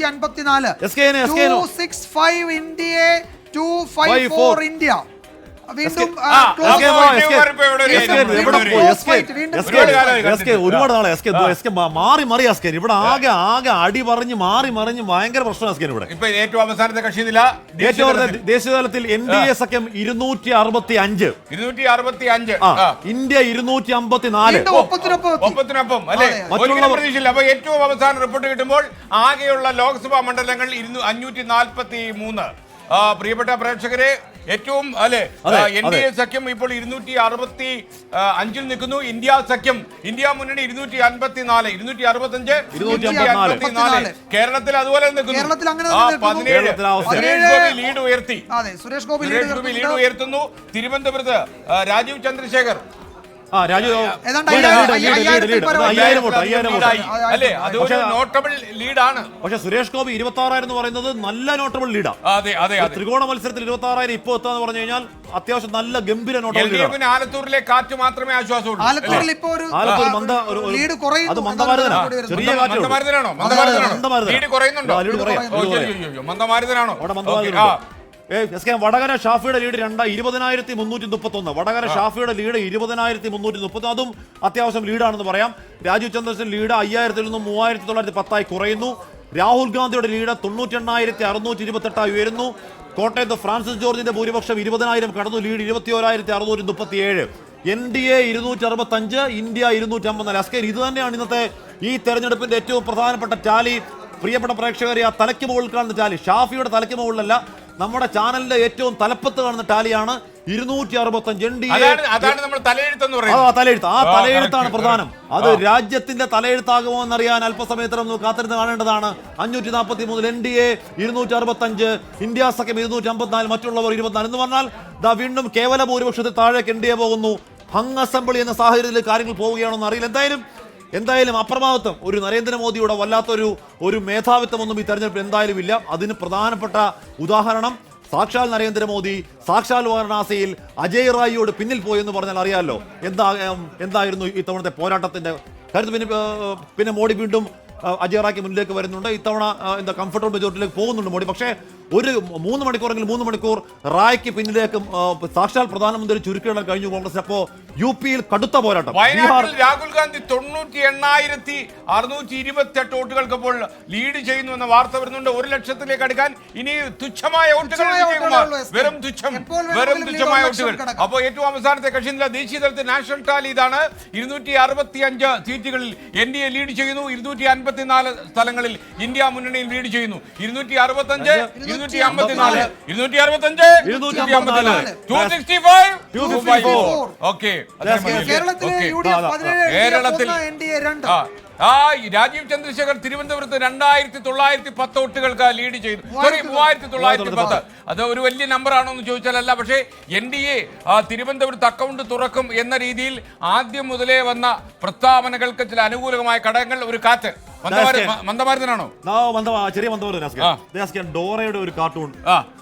അൻപത്തിനാല് ഇന്ത്യയെ to five four India. ഒരുപാട് നാളെ എസ് കെ എസ് കെ മാറി മറി എസ് കെ ഇവിടെ ആകെ ആകെ അടി പറഞ്ഞ് മാറി മറിഞ്ഞ് ഭയങ്കര പ്രശ്നം എസ് കെ ഇവിടെ. ഇപ്പൊ ഏറ്റവും അവസാനത്തെ കക്ഷി ഏറ്റവും ദേശീയ തലത്തിൽ എൻ ഡി എ സഖ്യം ഇരുന്നൂറ്റി അറുപത്തി അഞ്ച് ഇരുന്നൂറ്റി അറുപത്തി അഞ്ച് ഇന്ത്യ ഇരുന്നൂറ്റി അമ്പത്തി നാല് ഒപ്പത്തിനൊപ്പം. അല്ലെ? പ്രതീക്ഷയില്ല. അപ്പൊ ഏറ്റവും അവസാനം റിപ്പോർട്ട് കിട്ടുമ്പോൾ ആകെയുള്ള ലോക്സഭാ മണ്ഡലങ്ങൾ ഇരുന്നു അഞ്ഞൂറ്റി നാൽപ്പത്തി മൂന്ന് പ്രിയപ്പെട്ട പ്രേക്ഷകരെ ഏറ്റവും അല്ലെ? എൻ ഡി എ സഖ്യം ഇപ്പോൾ ഇരുന്നൂറ്റി അറുപത്തി അഞ്ചിൽ നിൽക്കുന്നു. ഇന്ത്യ സഖ്യം. ഇന്ത്യ മുന്നണി ഇരുന്നൂറ്റി അൻപത്തി നാല് ഇരുന്നൂറ്റി അറുപത്തി അഞ്ച് കേരളത്തിൽ അതുപോലെ ലീഡ് ഉയർത്തി. അതെ സുരേഷ് ഗോപി ലീഡ്. ഉയർത്തുന്നു. തിരുവനന്തപുരത്ത് രാജീവ് ചന്ദ്രശേഖർ ആ രാജു ഏതാണ്ട് അയ്യായിരം- വോട്ട് അയ്യായിരം വോട്ട്. പക്ഷേ- നോട്ടബിൾ ലീഡാണ് പക്ഷെ സുരേഷ് ഗോപി ഇരുപത്തി ആറായിരം എന്ന് പറയുന്നത് നല്ല നോട്ടബിൾ ലീഡാ അതെ അതെ ത്രികോണ മത്സരത്തിൽ ഇരുപത്തി ആറായിരം ഇപ്പൊ എത്താന്ന് പറഞ്ഞു കഴിഞ്ഞാൽ അത്യാവശ്യം നല്ല ഗംഭീര നോട്ടബിൾ ലീഡാണ് ആലത്തൂരിലെ കാറ്റ് മാത്രമേ ആശ്വാസമുള്ളൂ. ആലത്തൂരിൽ ഇപ്പോ ഒരു ആലത്തൂർ മന്ദ ഒരു- ലീഡ് കുറയുന്നു. അത് ചെറിയ കാറ്റേ മന്ദമാരുതനാണോ? മന്ദമാരുതനാണോ? ലീഡ് കുറയുന്നുണ്ടോ. മന്ദമാരുതനാണോ? അവിടെ. ഏ, എസ് കെ വടകര ഷാഫിയുടെ ലീഡ് രണ്ട് ഇരുപതിനായിരത്തി മുന്നൂറ്റി മുപ്പത്തി ഒന്ന് വടകര ഷാഫിയുടെ ലീഡ് ഇരുപതിനായിരത്തി മുന്നൂറ്റി മുപ്പത്തി അതും അത്യാവശ്യം ലീഡാണെന്ന് പറയാം. രാജീവ് ചന്ദ്രസൻ ലീഡ് അയ്യായിരത്തിൽ നിന്നും മൂവായിരത്തി തൊള്ളായിരത്തി പത്തായി കുറയുന്നു. രാഹുൽ ഗാന്ധിയുടെ ലീഡ് തൊണ്ണൂറ്റി എണ്ണായിരത്തി അറുന്നൂറ്റി ഇരുപത്തെട്ടായി ഉയരുന്നു. കോട്ടയത്ത് ഫ്രാൻസിസ് ജോർജിന്റെ ഭൂരിപക്ഷം ഇരുപതിനായിരം കടന്നു. ലീഡ് ഇരുപത്തി ഒരായിരത്തി അറുന്നൂറ്റി മുപ്പത്തി ഏഴ് എൻ ഡി എ ഇരുന്നൂറ്റി അറുപത്തഞ്ച് ഇന്ത്യ ഇരുന്നൂറ്റി അമ്പത്തിനാല് കെ ഇത് തന്നെയാണ് ഇന്നത്തെ ഈ തെരഞ്ഞെടുപ്പിന്റെ ഏറ്റവും പ്രധാനപ്പെട്ട ടാലി. പ്രിയപ്പെട്ട പ്രേക്ഷകരെ ആ തലയ്ക്ക് മുകളിൽ കാണുന്ന ടാലി. ഷാഫിയുടെ തലയ്ക്ക് മുകളിലല്ല നമ്മുടെ ചാനലിന്റെ ഏറ്റവും തലപ്പത്ത് കാണുന്ന ടാലിയാണ് ഇരുന്നൂറ്റി അറുപത്തഞ്ച് എൻ ഡി എ തലയെഴുത്ത്. ആ തലയെഴുത്താണ് പ്രധാനം. അത് രാജ്യത്തിന്റെ തലയെഴുത്താകുമോ എന്നറിയാൻ അല്പസമയത്തിനും കാത്തിരുന്ന് കാണേണ്ടതാണ് അഞ്ഞൂറ്റി നാൽപ്പത്തി മൂന്നിൽ എൻ ഡി എ ഇരുന്നൂറ്റി അറുപത്തഞ്ച് ഇന്ത്യ സഖ്യം ഇരുന്നൂറ്റി അമ്പത്തിനാല് മറ്റുള്ളവർ ഇരുപത്തിനാല് എന്ന് പറഞ്ഞാൽ ദാ വീണ്ടും കേവല ഭൂരിപക്ഷത്തിൽ താഴേക്ക് എൻ ഡി എ പോകുന്നു. ഹങ് അസംബ്ലി എന്ന സാഹചര്യത്തിൽ കാര്യങ്ങൾ പോവുകയാണോ എന്ന് അറിയില്ല. എന്തായാലും എന്തായാലും അപ്രമാദിത്വം ഒരു നരേന്ദ്രമോദിയുടെ വല്ലാത്തൊരു ഒരു മേധാവിത്വമൊന്നും ഈ തെരഞ്ഞെടുപ്പിൽ എന്തായാലും ഇല്ല. അതിന് പ്രധാനപ്പെട്ട ഉദാഹരണം സാക്ഷാൽ നരേന്ദ്രമോദി സാക്ഷാൽ വാരണാസിയിൽ അജയ് റായിയോട് പിന്നിൽ പോയെന്ന് പറഞ്ഞാൽ അറിയാമല്ലോ എന്താ എന്തായിരുന്നു ഇത്തവണത്തെ പോരാട്ടത്തിന്റെ കാര്യത്തിൽ? പിന്നെ പിന്നെ മോഡി വീണ്ടും അജയ് റായ്ക്ക് മുന്നിലേക്ക് വരുന്നുണ്ട്. ഇത്തവണ എന്താ കംഫർട്ടബിൾ മെജോറിറ്റിയിലേക്ക് പോകുന്നുണ്ട് മോഡി. പക്ഷേ ഒരു മൂന്ന് മണിക്കൂറെങ്കിൽ മൂന്ന് മണിക്കൂർ റായ്ക്ക് പിന്നിലേക്ക് സാക്ഷാൽ പ്രധാനമന്ത്രി ചുരുക്കിയിടാൻ കഴിഞ്ഞു കോൺഗ്രസ് അപ്പോ യു പിയിൽ കടുത്ത പോരാട്ടം. വയനാട്ടിൽ രാഹുൽ ഗാന്ധി തൊണ്ണൂറ്റി എണ്ണായിരത്തി അറുന്നൂറ്റി ഇരുപത്തി എട്ട് വോട്ടുകൾക്ക് ഇപ്പോൾ ലീഡ് ചെയ്യുന്നു എന്ന വാർത്ത വരുന്നുണ്ട്. ഒരു ലക്ഷത്തിലേക്ക് അടുക്കാൻ ഇനി തുച്ഛമായ വോട്ടുകൾ. വെറും തുച്ഛം വെറും തുച്ഛമായ വോട്ടുകൾ. അപ്പോൾ ഏറ്റവും അവസാനത്തെ കക്ഷി നില ദേശീയ തലത്തിൽ നാഷണൽ ടാലി ഇതാണ്. ഇരുന്നൂറ്റി അറുപത്തി അഞ്ച് സീറ്റുകളിൽ എൻ ഡി എ ലീഡ് ചെയ്യുന്നു. ഇരുന്നൂറ്റി അൻപത്തിനാല് സ്ഥലങ്ങളിൽ ഇന്ത്യ മുന്നണിയിൽ ലീഡ് ചെയ്യുന്നു. ഇരുന്നൂറ്റി അറുപത്തി അഞ്ച് ഇരുന്നൂറ്റി അമ്പത്തിനാല് ഇരുന്നൂറ്റി അറുപത്തി അഞ്ച് ഇരുന്നൂറ്റി അമ്പത്തിനാല് two sixty five two five four okay കേരളത്തിലെ യു ഡി എഫ് പതിനേഴ് കേരളത്തിൽ ആ രാജീവ് ചന്ദ്രശേഖർ തിരുവനന്തപുരത്ത് രണ്ടായിരത്തി തൊള്ളായിരത്തി പത്ത് വോട്ടുകൾക്ക് ലീഡ് ചെയ്തു. സോറി മൂവായിരത്തി തൊള്ളായിരത്തി പത്ത്. അത് ഒരു വലിയ നമ്പർ ആണോ എന്ന് ചോദിച്ചാലല്ല. പക്ഷേ എൻ ഡി എ തിരുവനന്തപുരത്ത് അക്കൗണ്ട് തുറക്കും എന്ന രീതിയിൽ ആദ്യം മുതലേ വന്ന പ്രസ്താവനകൾക്ക് ചില അനുകൂലമായ ഘടകങ്ങൾ ഒരു കാറ്റ്. മന്ദമാരു- മ- മന്ദമാരുതനാണോ ആ, മന്ദ- ആ, ചെറിയ മന്ദമാരുതൻ ഡോറയുടെ ഒരു കാർട്ടൂൺ.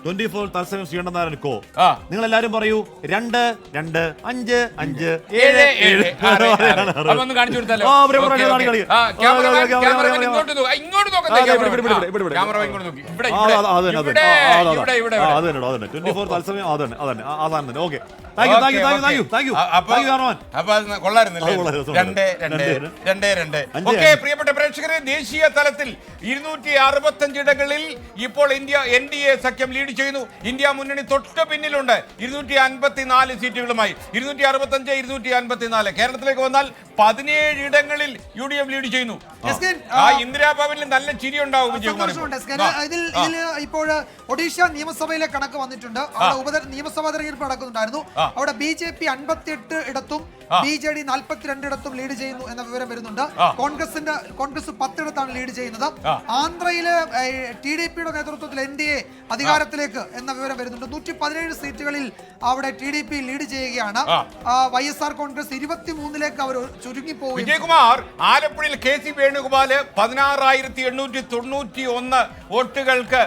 ട്വന്റി ഫോർ തത്സമയം ശ്രീകണ്ഠനാരായൺ കോ നിങ്ങൾ എല്ലാരും പറയൂ രണ്ട് രണ്ട് അഞ്ച് അഞ്ച് ഏഴ് ഏഴ് കാണിച്ചു കൊടുത്താലോ ആ, ഇവിടെ, ഇവിടെ, ഓക്കേ, ഇവിടെ, ഓക്കേ. കാണിക്ക്, ആ, കാണിക്ക്. ക്യാമറമാൻ, ആ, ക്യാമറ, ക്യാമറമാൻ ക്യാമറ. ഇങ്ങോട്ട് നോക്ക്. ഇങ്ങോട്ട് നോക്ക് ആ, ഇവിടെ, ക്യാമറമാൻ. ഇവിടെ, ഇവിടെ, ഇവിടെ, ഇവിടെ. ക്യാമറമാൻ ഇങ്ങോട്ട് നോക്ക്. ഇവിടെ ഇവിടെ അത് അത് തന്നെ, അത് ഇവിടെ തന്നെ. ആ, അത് ഇവിടെ ഇവിടെ ഇവിടെ അത് തന്നെ, അത് തന്നെ. 24 തത്സമയം അത് തന്നെ, അത് തന്നെ. ആ, ആ സാധനം തന്നെ. Okay. Thank you, thank you, thank you, thank you, thank you. അ- അപ്പൊ- Thank you, ക്യാമറമാൻ. അപ്പൊ അത് കൊള്ളായിരുന്നല്ലേ രണ്ട് രണ്ട് രണ്ട്, രണ്ട് ഓക്കെ. പ്രിയപ്പെട്ട പ്രേക്ഷകരെ ദേശീയ തലത്തിൽ ഇരുന്നൂറ്റി അറുപത്തഞ്ചിടങ്ങളിൽ ഇപ്പോൾ ഇന്ത്യ എൻ ഡി എ സഖ്യം ലീഡ് ചെയ്യുന്നു. ഇന്ത്യ മുന്നണി തൊട്ട് പിന്നിലുണ്ട്. ഇരുന്നൂറ്റി അൻപത്തിനാല് സീറ്റുകളുമായി. ഇരുന്നൂറ്റി അറുപത്തഞ്ച് ഇരുന്നൂറ്റി അൻപത്തിനാല്. കേരളത്തിലേക്ക് വന്നാൽ പതിനേഴ് ഇടങ്ങളിൽ യു ഡി എഫ് ലീഡ് ചെയ്യുന്നു. ആ. ഇന്ദിരാഭവനിൽ നല്ല ചിരി ഉണ്ടാവും. ഇതിൽ ഇതിൽ ഇപ്പോൾ ഒഡീഷ നിയമസഭയിലെ കണക്ക് വന്നിട്ടുണ്ട്. അവിടെ നിയമസഭാ തെരഞ്ഞെടുപ്പ് നടക്കുന്നുണ്ടായിരുന്നു. അവിടെ ബി ജെ പി അൻപത്തിയെട്ട് ഇടത്തും. ബി ജെ ഡി നാൽപ്പത്തിരണ്ട് ഇടത്തും ലീഡ് ചെയ്യുന്നു എന്ന വിവരം വരുന്നുണ്ട്. കോൺഗ്രസിന്റെ കോൺഗ്രസ് പത്തിടത്താണ് ലീഡ് ചെയ്യുന്നത്. ആന്ധ്രയിൽ ടി ഡി പിയുടെ നേതൃത്വത്തിൽ എൻ ഡി എ അധികാരത്തിലേക്ക് എന്ന വിവരം വരുന്നുണ്ട്. നൂറ്റി പതിനേഴ് സീറ്റുകളിൽ അവിടെ ടി ഡി പി ലീഡ് ചെയ്യുകയാണ്. വൈ എസ് ആർ കോൺഗ്രസ് ഇരുപത്തിമൂന്നിലേക്ക് അവർ ചുരുങ്ങി പോവുകയും വിജയകുമാർ ആലപ്പുഴയിൽ കെ സി വേണുഗോപാൽ പതിനാറായിരത്തി എണ്ണൂറ്റി തൊണ്ണൂറ്റി ഒന്ന് വോട്ടുകൾക്ക്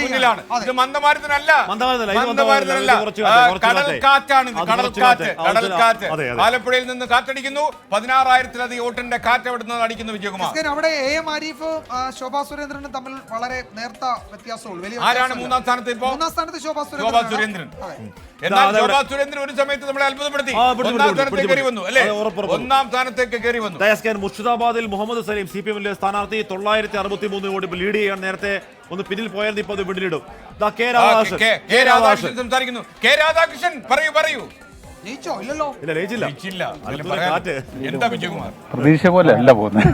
മുന്നിലാണ്. ഇത് ആ, കുറച്ച് കടൽ കാറ്റ്. കാറ്റ് കാറ്റാണ് കടൽ കാറ്റ്. കടൽ കാറ്റ്. ആലപ്പുഴയിൽ നിന്ന് കാറ്റടിക്കുന്നു. പതിനാറായിരത്തിലധികം വോട്ടിന്റെ കാറ്റ് അവിടെ നിന്ന് അടിക്കുന്നു വിജയകുമാർ അവിടെ എ. എം. ആരിഫ് ശോഭാ സുരേന്ദ്രനും തമ്മിൽ വളരെ നേർത്ത വ്യത്യാസമുള്ളൂ. വലിയ ആരാണ് മൂന്നാം സ്ഥാനത്ത് ഇപ്പോ? മൂന്നാം സ്ഥാനത്ത് ശോഭാ ശോഭാ സുരേന്ദ്രൻ. എന്നാൽ ശോഭാ സുരേന്ദ്രൻ ഒരു സമയത്ത് നമ്മളെ അത്ഭുതപ്പെടുത്തി. ഒന്നാം സ്ഥാനത്ത് സ്ഥാനത്തേക്ക് കയറി വന്നു അല്ലേ. ഒന്നാം സ്ഥാനത്തേക്ക് കയറി വന്നു. ദയസ്കൻ മുർഷിദാബാദിൽ മുഹമ്മദ് സലീം സി പി എമ്മിലെ സ്ഥാനാർത്ഥി തൊള്ളായിരത്തി അറുപത്തി മൂന്ന് വോട്ട് ലീഡ് ചെയ്യാൻ നേരത്തെ ഒന്ന് പിന്നിൽ പോയാൽ ഇപ്പൊ അത് പിന്നിലിടും ദാ കെ രാധാകൃഷ്ണൻ. സംസാരിക്കുന്നു. കെ രാധാകൃഷ്ണൻ പറയൂ പറയൂ. പ്രതീക്ഷ പോലെ അല്ല പോകുന്നത്.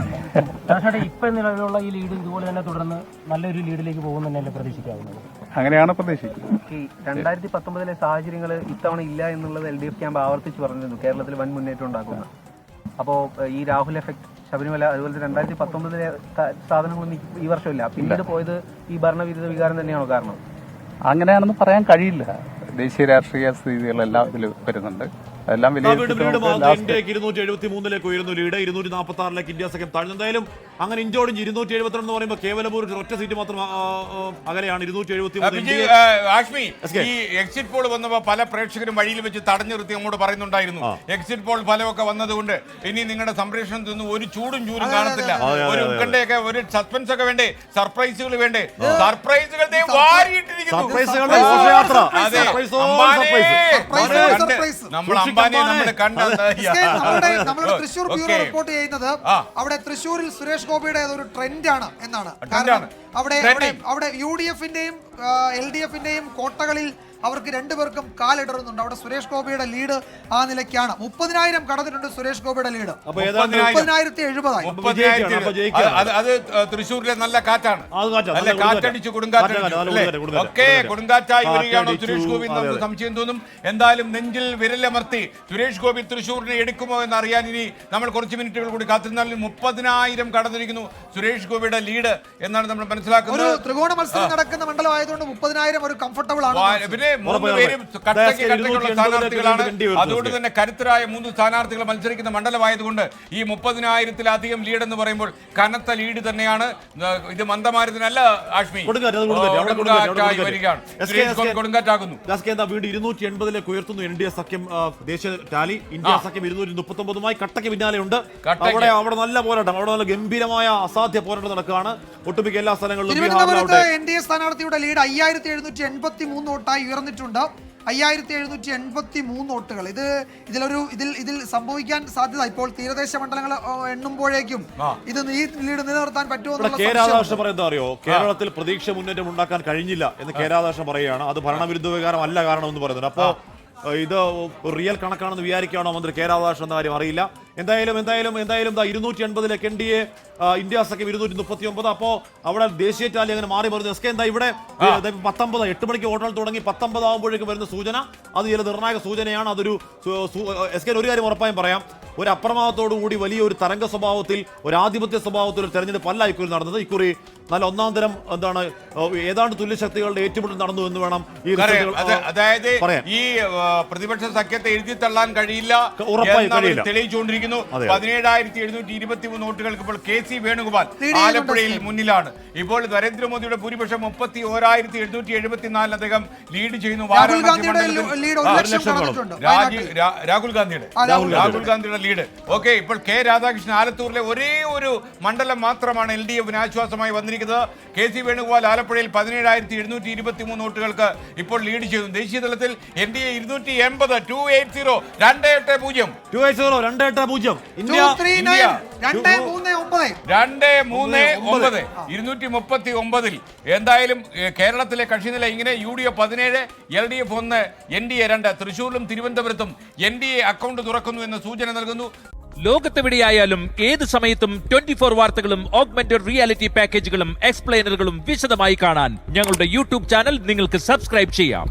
ഇപ്പൊ നിലവിലുള്ള ഈ ലീഡ് ഇതുപോലെ തന്നെ തുടർന്ന് നല്ലൊരു ലീഡിലേക്ക് പോകുന്നതന്നെയല്ലേ പ്രതീക്ഷിക്കാവുന്നത്? അങ്ങനെയാണ് പ്രതീക്ഷിക്കുന്നത്. ഈ രണ്ടായിരത്തി പത്തൊമ്പതിലെ സാഹചര്യങ്ങൾ ഇത്തവണ ഇല്ല എന്നുള്ളത് എൽ ഡി എഫ് ക്യാമ്പ് ആവർത്തിച്ച് പറഞ്ഞിരുന്നു. കേരളത്തിൽ വൻ മുന്നേറ്റം ഉണ്ടാക്കുന്ന അപ്പോൾ ഈ രാഹുൽ എഫക്ട് ശബരിമല അതുപോലെ രണ്ടായിരത്തി പത്തൊമ്പതിലെ സാധനങ്ങളൊന്നും ഈ വർഷമില്ല. പിന്നീട് പോയത് ഈ ഭരണവിരുദ്ധ വികാരം തന്നെയാണോ കാരണം? അങ്ങനെയാണെന്ന് പറയാൻ കഴിയില്ല. ദേശീയ രാഷ്ട്രീയ സ്ഥിതികളെല്ലാം ഇതിൽ വരുന്നുണ്ട്. ലാസ്റ്റ് ഇന്ത്യയ്ക്ക് ഇരുന്നൂറ്റി എഴുപത്തി മൂന്നിലേക്ക് ഉയരുന്നു ലീഡ് ഇരുന്നൂറ്റി നാൽപ്പത്തി ആറിലേക്ക് ഇന്ത്യ സഖ്യം താഴ്ന്നു എന്തായാലും അങ്ങനെ ഇഞ്ചോടിഞ്ച് ഇരുന്നൂറ്റി എഴുപത്തിരണ്ട് എന്ന് പറയുമ്പോൾ കേവലപൂർ ഒറ്റ സീറ്റ് മാത്രം അകലെയാണ് ഇരുന്നൂറ്റി എഴുപത്തി ആഷ്മി ഈ എക്സിറ്റ് പോൾ വന്നപ്പോ പല പ്രേക്ഷകരും വഴിയിൽ വെച്ച് തടഞ്ഞു നിർത്തി അങ്ങോട്ട് പറയുന്നുണ്ടായിരുന്നു. എക്സിറ്റ് പോൾ ഫലമൊക്കെ വന്നതുകൊണ്ട് ഇനി നിങ്ങളുടെ സംപ്രേഷണത്തിൽ നിന്ന് ഒരു ചൂടും ചൂരും കാണത്തില്ല. ഒരു. ഉത്കണ്ഠയൊക്കെ ഒരു സസ്പെൻസ് ഒക്കെ വേണ്ടേ? സർപ്രൈസുകൾ വേണ്ടേ? സർപ്രൈസുകൾ വാരിയിട്ടിരിക്കുന്നു സർപ്രൈസുകളുടെ ഘോഷയാത്ര. നമ്മൾ സൂക്ഷിക്ക് അംബാനെ. അംബാനെ. നമ്മൾ കണ്ട എസ്കേൻ, നമ്മുടെ നമ്മുടെ തൃശ്ശൂർ ബ്യൂറോ റിപ്പോർട്ട് ചെയ്യുന്നത് അവിടെ തൃശ്ശൂരിൽ സുരേഷ് ഗോപിയുടെ ഒരു ട്രെൻഡ് ആണ് എന്നാണ് കാരണം അവിടെ. അവിടെ യു ഡി എഫിന്റെയും എൽ ഡി എഫിന്റെയും കോട്ടകളിൽ അവർക്ക് രണ്ടുപേർക്കും കാലിടറുന്നുണ്ട്. അവിടെ സുരേഷ് ഗോപിയുടെ ലീഡ് ആ നിലയ്ക്കാണ്. മുപ്പതിനായിരം കടന്നിട്ടുണ്ട് സുരേഷ് ഗോപിയുടെ ലീഡ് മുപ്പതിനായിരത്തി എഴുപതായി. അത് തൃശ്ശൂരിലെ നല്ല കാറ്റാണ്. നല്ല കാറ്റടിച്ച് കൊടുങ്കാറ്റ്. ഒക്കെ. കൊടുങ്കാറ്റായി വരികയാണോ സുരേഷ് ഗോപി. നമുക്ക് സംശയം തോന്നും. എന്തായാലും നെഞ്ചിൽ വിരലമർത്തി സുരേഷ് ഗോപി തൃശ്ശൂരിനെ എടുക്കുമോ എന്ന് അറിയാൻ ഇനി നമ്മൾ കുറച്ച് മിനിറ്റുകൾ കൂടി കാത്തിരുന്നാൽ മുപ്പതിനായിരം കടന്നിരിക്കുന്നു സുരേഷ് ഗോപിയുടെ ലീഡ് എന്നാണ് നമ്മൾ ഒരു മനസ്സിലാക്കുന്നത് ത്രികോണ മത്സരം നടക്കുന്ന മണ്ഡലമായതുകൊണ്ട് മുപ്പതിനായിരം ഒരു കംഫർട്ടബിൾ ആണ് വാ- പിന്നെ മൂന്ന് പേരും ഉറപ്പായും. കട്ടയ്ക്ക് കട്ടയ്ക്കുള്ള സ്ഥാനാർത്ഥികളാണ്. അതുകൊണ്ട് തന്നെ കരുത്തരായ മൂന്ന് സ്ഥാനാർത്ഥികൾ മത്സരിക്കുന്ന മണ്ഡലമായതുകൊണ്ട് ഈ മുപ്പതിനായിരത്തിലധികം ലീഡ് എന്ന് പറയുമ്പോൾ കനത്ത ലീഡ് തന്നെയാണ്. ഇത് മന്ദമാരുതിനല്ല ആഷ്മി. കൊടുങ്കാറ്റാകുന്നു. വീണ്ടും ഇരുന്നൂറ്റി എൺപതിലേക്ക് ഉയർത്തുന്നു എൻ ഡി എ സഖ്യം ദേശീയ ടാലി. ഇന്ത്യ സഖ്യം ഇരുന്നൂറ്റി മുപ്പത്തി ഒമ്പതുമായി കട്ടയ്ക്ക് പിന്നാലെയുണ്ട്. അവിടെ അവിടെ നല്ല പോരാട്ടം അവിടെ നല്ല ഗംഭീരമായ അസാധ്യ പോരാട്ടം നടക്കുകയാണ്. ഒട്ടുമിക്ക എല്ലാ സ്ഥലങ്ങളിലും എൻ ഡി എ സ്ഥാനാർത്ഥിയുടെ ലീഡ് അയ്യായിരത്തി എഴുന്നൂറ്റി എൺപത്തി മൂന്ന് വോട്ടായി ഉയർന്നിട്ടുണ്ട് അയ്യായിരത്തി എഴുന്നൂറ്റി എൺപത്തി മൂന്ന് വോട്ടുകൾ. ഇത് ഇതിലൊരു ഇതിൽ ഇതിൽ സംഭവിക്കാൻ സാധ്യത ഇപ്പോൾ തീരദേശ മണ്ഡലങ്ങൾ എണ്ണുമ്പോഴേക്കും ഇത് ഈ ലീഡ് നിലനിർത്താൻ പറ്റുമോ പറയുന്നത് അറിയോ? കേരളത്തിൽ പ്രതീക്ഷ മുന്നേറ്റം ഉണ്ടാക്കാൻ കഴിഞ്ഞില്ല എന്ന് കെ രാധാകൃഷ്ണൻ പറയുകയാണ്. അത് ഭരണവിരുദ്ധ വികാരം അല്ല കാരണം എന്ന് പറയുന്നുണ്ട്. അപ്പോ ഇത് റിയൽ കണക്കാണെന്ന് വിചാരിക്കുകയാണോ മന്ത്രി? കെ രാധാകൃഷ്ണൻ എന്ന കാര്യം അറിയില്ല. എന്തായാലും എന്തായാലും എന്തായാലും ദാ ഇരുന്നൂറ്റി എൺപതിലേക്ക് എൻ ഡി എ ഇന്ത്യ സഖ്യം ഇരുന്നൂറ്റി മുപ്പത്തി ഒമ്പത് അപ്പോ അവിടെ ദേശീയ ടാലി അങ്ങനെ മാറി മറിഞ്ഞു. എസ് കെ എന്താ ഇവിടെ പത്തൊമ്പത് എട്ട് മണിക്ക് വോട്ടുകൾ തുടങ്ങി പത്തൊമ്പത് ആകുമ്പോഴേക്കും വരുന്ന സൂചന. അത് ചില നിർണായക സൂചനയാണ്. അതൊരു എസ് കെ ഒരു കാര്യം ഉറപ്പായും പറയാം. ഒരു അപ്രമാദത്തോടു കൂടി വലിയ ഒരു തരംഗ സ്വഭാവത്തിൽ ഒരു ആധിപത്യ സ്വഭാവത്തിൽ ഒരു തെരഞ്ഞെടുപ്പ് അല്ല ഇക്കുറി നടന്നത്. ഇക്കുറി നല്ല ഒന്നാം തരം എന്താണ് ഏതാണ്ട് തുല്യശക്തികളുടെ ഏറ്റുമുട്ടൽ നടന്നു എന്ന് വേണം ഈ അതായത് ഈ പ്രതിപക്ഷ സഖ്യത്തെ എഴുതി തള്ളാൻ കഴിയില്ല ഉറപ്പായി. തെളിയിച്ചുകൊണ്ടിരിക്കുന്നു അതെ. പതിനേഴായിരത്തി എഴുന്നൂറ്റി ഇരുപത്തി മൂന്ന് വോട്ടുകൾക്ക് ഇപ്പോൾ കെ സി വേണുഗോപാൽ ആലപ്പുഴയിൽ മുന്നിലാണ്. ഇപ്പോൾ നരേന്ദ്രമോദിയുടെ ഭൂരിപക്ഷം മുപ്പത്തി ഓരായിരത്തി എഴുന്നൂറ്റി എഴുപത്തിനാലിൽ അദ്ദേഹം ലീഡ് ചെയ്യുന്നു രാഹുൽ ഗാന്ധിയുടെ. രാഹുൽ ഗാന്ധിയുടെ. ലീഡ് ഓക്കെ ഇപ്പോൾ കെ രാധാകൃഷ്ണൻ ആലത്തൂരിലെ ഒരേ ഒരു മണ്ഡലം മാത്രമാണ് എൽ ഡി എഫിന് ആശ്വാസമായി വന്നിരിക്കുന്നത്. കെ സി വേണുഗോപാൽ ആലപ്പുഴയിൽ പതിനേഴായിരത്തി എഴുന്നൂറ്റി ഇരുപത്തി മൂന്ന് വോട്ടുകൾക്ക് ഇപ്പോൾ ലീഡ് ചെയ്യുന്നു. ദേശീയ തലത്തിൽ എൻ ഡി എ ഇരുന്നൂറ്റി എൺപത് ടു എയ്റ്റ് സീറോ രണ്ട് എട്ട് പൂജ്യം. ടു എയ്റ്റ് സീറോ രണ്ട് എട്ട് പൂജ്യം. Nine, India. രണ്ട് മൂന്ന് ഒമ്പത്. രണ്ട് മൂന്ന് ഒമ്പത്. ഒമ്പത്. ഇരുന്നൂറ്റി മുപ്പത്തി ഒമ്പതിൽ എന്തായാലും കേരളത്തിലെ കക്ഷി നില ഇങ്ങനെ യു ഡി എഫ് പതിനേഴ് എൽ ഡി എഫ് ഒന്ന് എൻ ഡി എ രണ്ട്. തൃശൂരിലും തിരുവനന്തപുരത്തും എൻ ഡി എ അക്കൗണ്ട് തുറക്കുന്നു എന്ന സൂചന നൽകുന്നു. ലോകത്തെവിടെയായാലും ഏത് സമയത്തും ട്വന്റി ഫോർ വാർത്തകളും ഓഗ്മെന്റഡ് റിയാലിറ്റി പാക്കേജുകളും എക്സ്പ്ലെയിനറുകളും വിശദമായി കാണാൻ ഞങ്ങളുടെ യൂട്യൂബ് ചാനൽ നിങ്ങൾക്ക് സബ്സ്ക്രൈബ് ചെയ്യാം.